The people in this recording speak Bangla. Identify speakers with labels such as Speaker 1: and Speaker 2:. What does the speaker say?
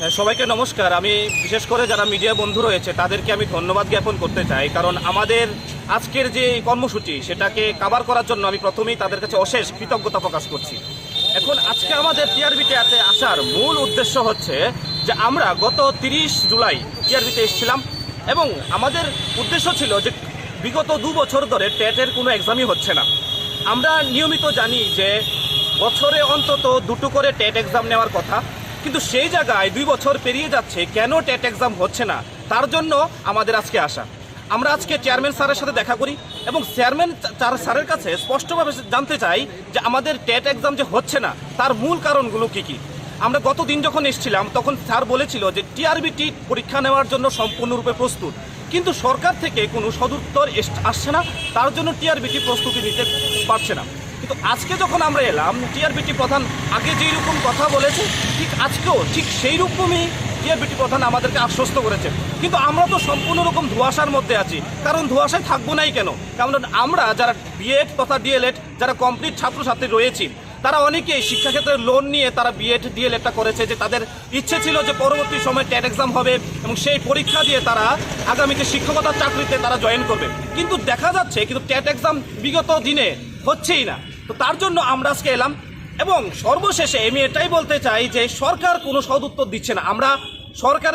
Speaker 1: সবাইকে নমস্কার। আমি বিশেষ করে যারা মিডিয়া বন্ধু রয়েছে, তাদেরকে আমি ধন্যবাদ জ্ঞাপন করতে চাই। কারণ আমাদের আজকের যে কর্মসূচি, সেটাকে কাভার করার জন্য আমি প্রথমেই তাদের কাছে অশেষ কৃতজ্ঞতা প্রকাশ করছি। এখন আজকে আমাদের টিআরবিতে আসার মূল উদ্দেশ্য হচ্ছে যে আমরা গত তিরিশ জুলাই টিআরবিতে এসেছিলাম এবং আমাদের উদ্দেশ্য ছিল যে বিগত দু বছর ধরে টেটের কোনো এক্সামই হচ্ছে না। আমরা নিয়মিত জানি যে বছরে অন্তত দুটো করে টেট এক্সাম নেওয়ার কথা। কিন্তু সেই জায়গায় দুই বছর পেরিয়ে যাচ্ছে, কেন টেট এক্সাম হচ্ছে না? তার জন্য আমাদের আজকে আসা। আমরা আজকে চেয়ারম্যান স্যারের সাথে দেখা করি এবং চেয়ারম্যান স্যারের কাছে স্পষ্টভাবে জানতে চাই যে আমাদের টেট এক্সাম যে হচ্ছে না, তার মূল কারণগুলো কি কি? আমরা গত দিন যখন এসেছিলাম, তখন স্যার বলেছিল যে টিআরবিটি পরীক্ষা নেওয়ার জন্য সম্পূর্ণরূপে প্রস্তুত। কিন্তু সরকার থেকে কোনো সদুত্তর আসছে না, তার জন্য টিআরবিটি প্রস্তুতি নিতে পারছে না। কিন্তু আজকে যখন আমরা এলাম, টিআরবিটি প্রধান আগে যেই রকম কথা বলেছে, ঠিক আজকেও ঠিক সেই রকমই টিআরবিটি প্রধান আমাদেরকে আশ্বস্ত করেছে। কিন্তু আমরা তো সম্পূর্ণ রকম ধোঁয়াশার মধ্যে আছি, কারণ ধোঁয়াশায় থাকব নাই কেন? কারণ আমরা যারা বিএড তথা ডিএলএড যারা কমপ্লিট ছাত্রছাত্রী রয়েছি, তারা অনেকেই শিক্ষাক্ষেত্রে লোন নিয়ে তারা বিএড ডিএলএডটা করেছে যে তাদের ইচ্ছে ছিল যে পরবর্তী সময় টেট এক্সাম হবে এবং সেই পরীক্ষা দিয়ে তারা আগামীতে শিক্ষকতার চাকরিতে তারা জয়েন করবে। কিন্তু দেখা যাচ্ছে, কিন্তু টেট এক্সাম বিগত দিনে হচ্ছেই না। তো তার জন্য আমরা আজকে এলাম। এবং সর্বশেষে আমি এটাই বলতে চাই যে সরকার কোনো সদুত্তর দিচ্ছে না। আমরা সরকারের